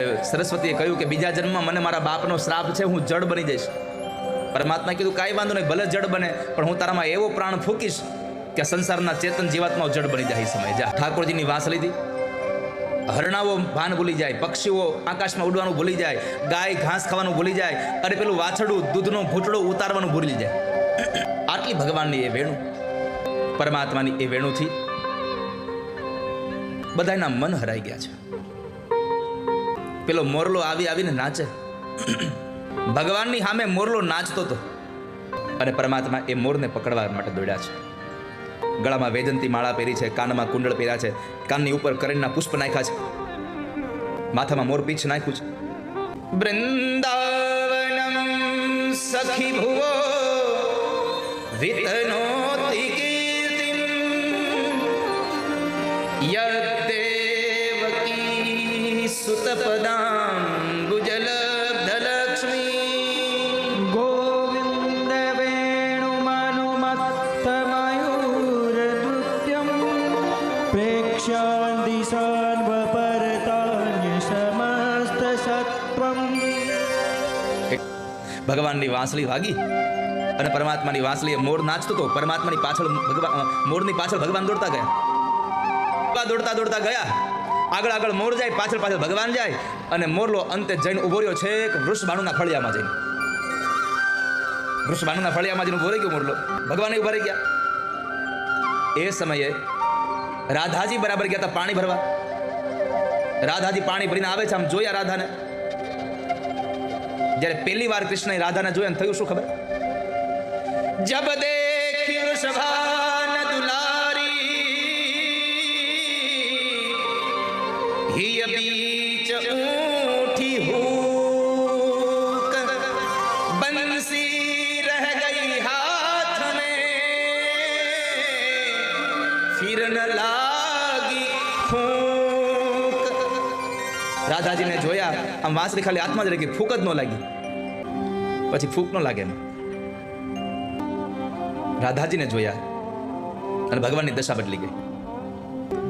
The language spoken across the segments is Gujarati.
સરસ્વતીએ કહ્યું કે બીજા જન્મમાં મને મારા બાપનો શ્રાપ છે, હું જડ બની જઈશ. પરમાત્મા કીધું, કાંઈ વાંધો નહીં, ભલે જડ બને, પણ હું તારામાં એવો પ્રાણ ફૂકીશ કે સંસારના ચેતન જીવાત્માઓ જડ બની જાય સમય. જા, ઠાકોરજીની વાંસ લીધી. હરણાઓ ભાન ભૂલી જાય, પક્ષીઓ આકાશમાં ઉડવાનું ભૂલી જાય, ગાય ઘાસ ખાવાનું ભૂલી જાય અરે પેલું વાછડું દૂધનો ઘૂંટડો ઉતારવાનું ભૂલી જાય. આટલી ભગવાનની એ વેણુ, પરમાત્માની એ વેણુથી બધાના મન હરાઈ ગયા છે. પેલો મોરલો આવી આવીને નાચે. ભગવાનની સામે મોરલો નાચતો હતો. અને પરમાત્મા એ મોરને પકડવા માટે દોડ્યા છે. ગળામાં વેજંતી માળા પહેરી છે, કાનમાં કુંડળ પહેર્યા છે, કાનની ઉપર કરણના પુષ્પ નાખ્યા છે. માથામાં મોર પીછ નાખ્યું છે. વૃંદાવનમ સખી ભુવો, વિતનોતિ કીર્તિમ સુતપદાંબુજલબ્ધલક્ષ્મી गोविन्द वेणुमनुमत्तमयूरनृत्यं प्रेक्ष्यान् दिशान् वपरतान्य समस्तसत्त्वम् ભગવાનની વાંસળી વાગી અને પરમાત્માની વાંસળીએ મોર નાચતો હતો પરમાત્માની પાછળ ભગવાન મોરની પાછળ ભગવાન દોડતા ગયા ભગવાન દોડતા દોડતા ગયા આગળ આગળ મોર જાય, પાછળ પાછળ ભગવાન જાય અને મોરલો અંતે જઈને ઊભો રહ્યો છે વૃષભાણુના ફળિયામાં જઈને. વૃષભાણુના ફળિયામાં જઈને ઊભો રહી ગયો મોરલો. ભગવાન ઊભા રહી ગયા. એ સમયે રાધાજી બરાબર ગયા હતા પાણી ભરવા. રાધાજી પાણી ભરીને આવે છે, આમ જોયા રાધાને. જ્યારે પહેલી વાર કૃષ્ણએ રાધાને જોયા થયું શું ખબર? જબ દેખી વૃષભાન હિય બીચ ઊઠી હૂક બંસી રહ ગઈ હાથ में फिर न लागी फूक રાધાજીને જોયા આમ વાંસળી ખાલી હાથમાં જ રહી ગઈ ફૂક જ ન લાગી પછી ફૂક ન લાગે એમ રાધાજીને જોયા અને ભગવાનની દશા બદલી ગઈ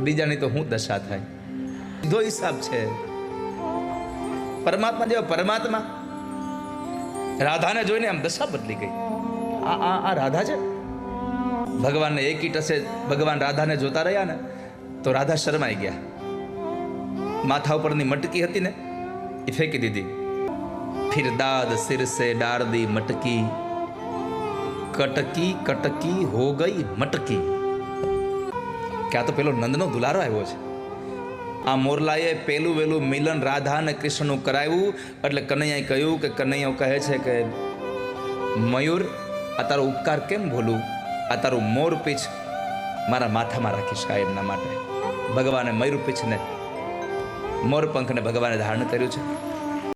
બીજાની તો હું દશા થાય સીધો હિસાબ છે. પરમાત્મા જેવા પરમાત્મા રાધાને જોઈને આમ દશા બદલી ગઈ. આ આ આ રાધા છે? ભગવાનને એક ટસે ભગવાન રાધાને જોતા રહ્યા ને, તો રાધા શરમાઈ ગયા. માથા ઉપરની મટકી હતી ને, એ ફેંકી દીધી. ફિર દાદ સિરસે મટકી. કટકી કટકી હો ગઈ મટકી. ક્યાં તો પેલો નંદનો દુલારો આવ્યો છે. આ મોરલાએ પેલું વેલું મિલન રાધા અને કૃષ્ણનું કરાવ્યું. એટલે કનૈયાએ કહ્યું કે કનૈયો કહે છે કે, મયુર, આ તારો ઉપકાર કેમ ભૂલું? આ તારું મોર પીછ મારા માથામાં રાખીશ એમના માટે. ભગવાને મયુર પીછને મોર પંખને ભગવાને ધારણ કર્યું છે.